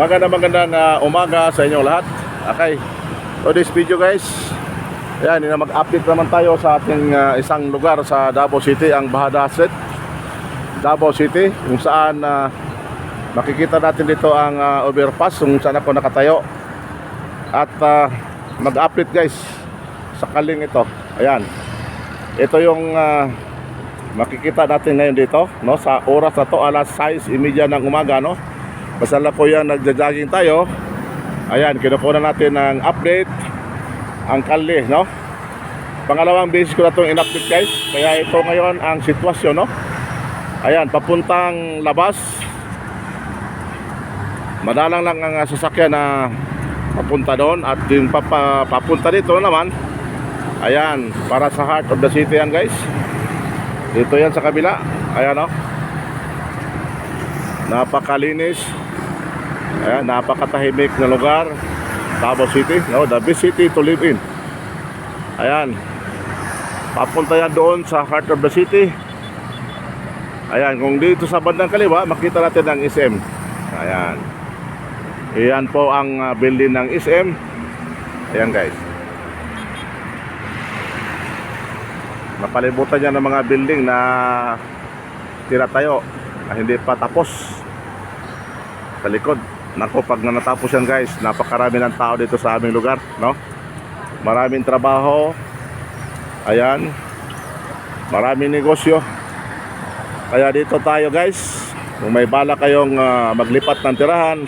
Maganda magandang ah, umaga sa inyong lahat. Okay. So this video guys, ayan, na mag-update naman tayo sa ating ah, isang lugar sa Davao City, ang Bahada Street. Davao City, kung saan ah, makikita natin dito ang ah, overpass kung saan ako nakatayo. At ah, mag-update guys sa kaling ito. Ayan. Ito yung ah, makikita natin ngayon dito, no? Sa oras na to, alas 6:30 ng umaga, no? Basta lang po yan, nagja-jogging tayo. Ayan, kinukuha natin ng update ang kali, no? Pangalawang beses ko na itong in-update guys. Kaya ito ngayon ang sitwasyon, no? Ayan, papuntang labas. Madalang lang ang ah, sasakyan na papunta doon at yung papa, papunta dito naman. Ayan, para sa heart of the city yan guys. Dito yan sa kabila. Ayan, no? Napakalinis. Ayan, napakatahimik na lugar. Davao City, no? The best city to live in. Ayan. Papunta yan doon sa heart of the city. Ayan, kung dito sa bandang kaliwa, makita natin ang SM. Ayan. Iyan po ang ah, building ng SM. Ayan guys. Napalibutan niya ng mga building na tinatayo na hindi pa tapos sa likod. Nako, pag na natapos yan guys, napakarami ng tao dito sa aming lugar, no? Maraming trabaho. Ayan. Maraming negosyo. Kaya dito tayo guys. Kung may bala kayong ah, maglipat ng tirahan,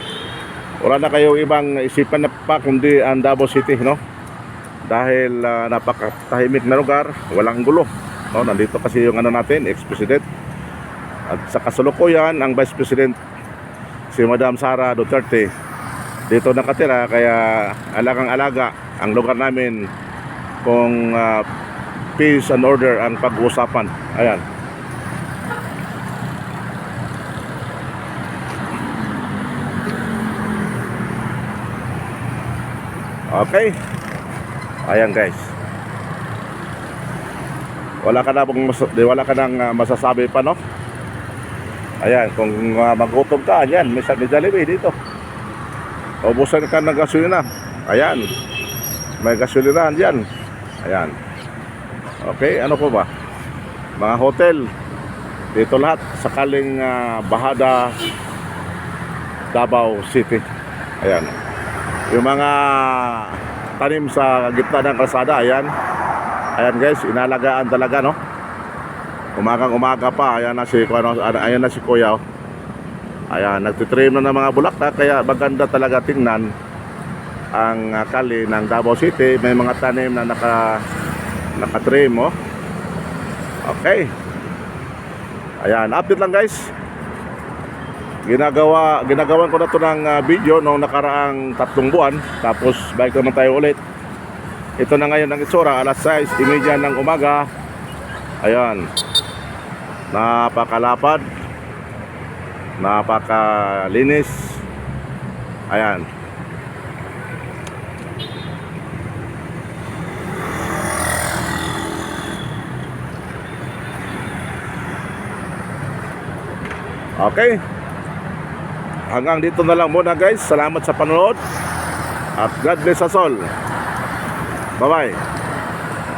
wala na kayong ibang isipan pa kundi ang Davao City, no? Dahil ah, napakatahimik na lugar, walang gulo. No, nandito kasi yung ano natin, ex-president. At sa kasalukuyan, ang Vice President si Madam Sara Duterte dito nakatira kaya alagang-alaga ang lugar namin kung ah, peace and order ang pag-uusapan. Ayan. Okay. Ayan guys. Wala ka na bang wala ka nang ah, masasabi pa no? Ayan, kung uh, magutom ka, ayan, may, may Jollibee dito. Ubusan ka ng gasolina. Ayan. May gasolinahan dyan. Ayan. Okay, ano po ba? Mga hotel. Dito lahat. Sakaling ah, Bahada, Davao City. Ayan. Yung mga tanim sa gitna ng kalsada, ayan. Ayan guys, inalagaan talaga, no? Umagang umaga pa, ayan na si, ano, ayan na si Kuya. oh. Ayan, nagtitrim na ng mga bulaklak, kaya maganda talaga tingnan ang ah, kali ng Davao City. May mga tanim na naka, nakatrim, oh. Okay. Ayan, update lang guys. Ginagawa, ginagawan ko na to ng ah, video noong nakaraang tatlong buwan. Tapos, balik naman tayo ulit. Ito na ngayon ang itsura, alas 6.30 ng umaga. Ayan. Napakalapad. Napakalinis. Ayan. Okay. Hanggang dito na lang muna guys. Salamat sa panonood. At God bless us all. Bye-bye.